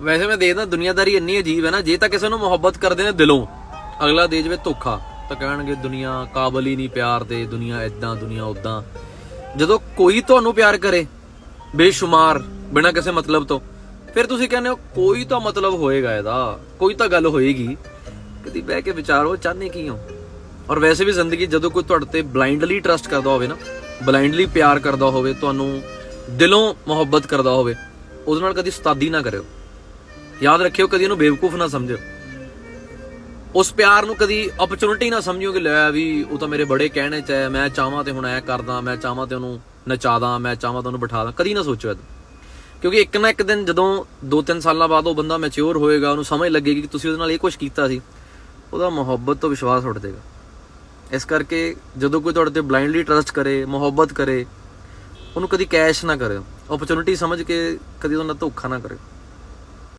ਵੈਸੇ ਮੈਂ ਦੇਖਦਾ ਦੁਨੀਆਦਾਰੀ ਇੰਨੀ ਅਜੀਬ ਹੈ ਨਾ, ਜੇ ਤਾਂ ਕਿਸੇ ਨੂੰ ਮੁਹੱਬਤ ਕਰਦੇ ਨੇ ਦਿਲੋਂ, ਅਗਲਾ ਦੇ ਜਵੇ ਧੋਖਾ, ਤਾਂ ਕਹਿਣਗੇ ਦੁਨੀਆ ਕਾਬਲ ਹੀ ਨਹੀਂ ਪਿਆਰ ਦੇ, ਦੁਨੀਆ ਇਦਾਂ ਦੁਨੀਆ ਉਦਾਂ ਜਦੋਂ ਕੋਈ ਤੁਹਾਨੂੰ ਪਿਆਰ ਕਰੇ, ਬੇਸ਼ੁਮਾਰ, ਬਿਨਾਂ ਕਿਸੇ ਮਤਲਬ ਤੋਂ, ਫਿਰ ਤੁਸੀਂ ਕਹਿੰਦੇ ਹੋ, ਕੋਈ ਤਾਂ ਮਤਲਬ ਹੋਏਗਾ ਇਹਦਾ, ਕੋਈ ਤਾਂ ਗੱਲ ਹੋਏਗੀ। ਕਦੀ ਬਹਿ ਕੇ ਵਿਚਾਰੋ, ਚਾਹਨੇ ਕੀ ਹੋ? ਔਰ ਵੈਸੇ ਵੀ ਜ਼ਿੰਦਗੀ ਜਦੋਂ ਕੋਈ ਤੁਹਾਡੇ ਤੇ ਬਲਾਈਂਡਲੀ ਟਰਸਟ ਕਰਦਾ ਹੋਵੇ ਨਾ ਬਲਾਈਂਡਲੀ ਪਿਆਰ ਕਰਦਾ ਹੋਵੇ, ਤੁਹਾਨੂੰ ਦਿਲੋਂ ਮੁਹੱਬਤ ਕਰਦਾ ਹੋਵੇ, ਉਹਦੇ ਨਾਲ ਕਦੀ ਉਸਤਾਦੀ ਨਾ ਕਰਿਓ। ਯਾਦ ਰੱਖਿਓ, ਕਦੀ ਉਹਨੂੰ ਬੇਵਕੂਫ ਨਾ ਸਮਝਿਓ। ਉਸ ਪਿਆਰ ਨੂੰ ਕਦੀ ਓਪਰਚੁਨਿਟੀ ਨਾ ਸਮਝਿਓ ਕਿ ਲੈ ਵੀ ਉਹ ਤਾਂ ਮੇਰੇ ਬੜੇ ਕਹਿਣੇ ਚ ਹੈ, ਮੈਂ ਚਾਹਾਂ ਤੇ ਹੁਣ ਐ ਕਰਦਾ, ਮੈਂ ਚਾਹਾਂ ਤੇ ਉਹਨੂੰ ਨਚਾਦਾ, ਮੈਂ ਚਾਹਾਂ ਤੇ ਉਹਨੂੰ ਬਿਠਾਦਾ ਕਦੀ ਨਾ ਸੋਚੋ ਇਹ ਕਿਉਂਕਿ ਇੱਕ ਨਾ ਇੱਕ ਦਿਨ ਜਦੋਂ 2-3 ਸਾਲਾਂ ਬਾਅਦ ਉਹ ਬੰਦਾ ਮੈਚੁਰ ਹੋਏਗਾ, ਉਹਨੂੰ ਸਮਝ ਲੱਗੇਗੀ ਕਿ ਤੁਸੀਂ ਉਹਦੇ ਨਾਲ ਇਹ ਕੁਝ ਕੀਤਾ ਸੀ, ਉਹਦਾ ਮੁਹੱਬਤ ਤੋਂ ਵਿਸ਼ਵਾਸ ਉੱਠ ਜਾਏਗਾ। ਇਸ ਕਰਕੇ ਜਦੋਂ ਕੋਈ ਤੁਹਾਡੇ ਤੇ ਬਲਾਈਂਡਲੀ ਟਰਸਟ ਕਰੇ, ਮੁਹੱਬਤ ਕਰੇ, ਉਹਨੂੰ ਕਦੀ ਕੈਸ਼ ਨਾ ਕਰਿਓ। ਓਪਰਚੁਨਿਟੀ ਸਮਝ ਕੇ ਕਦੀ ਉਹਨਾਂ ਨਾਲ ਧੋਖਾ ਨਾ ਕਰਿਓ।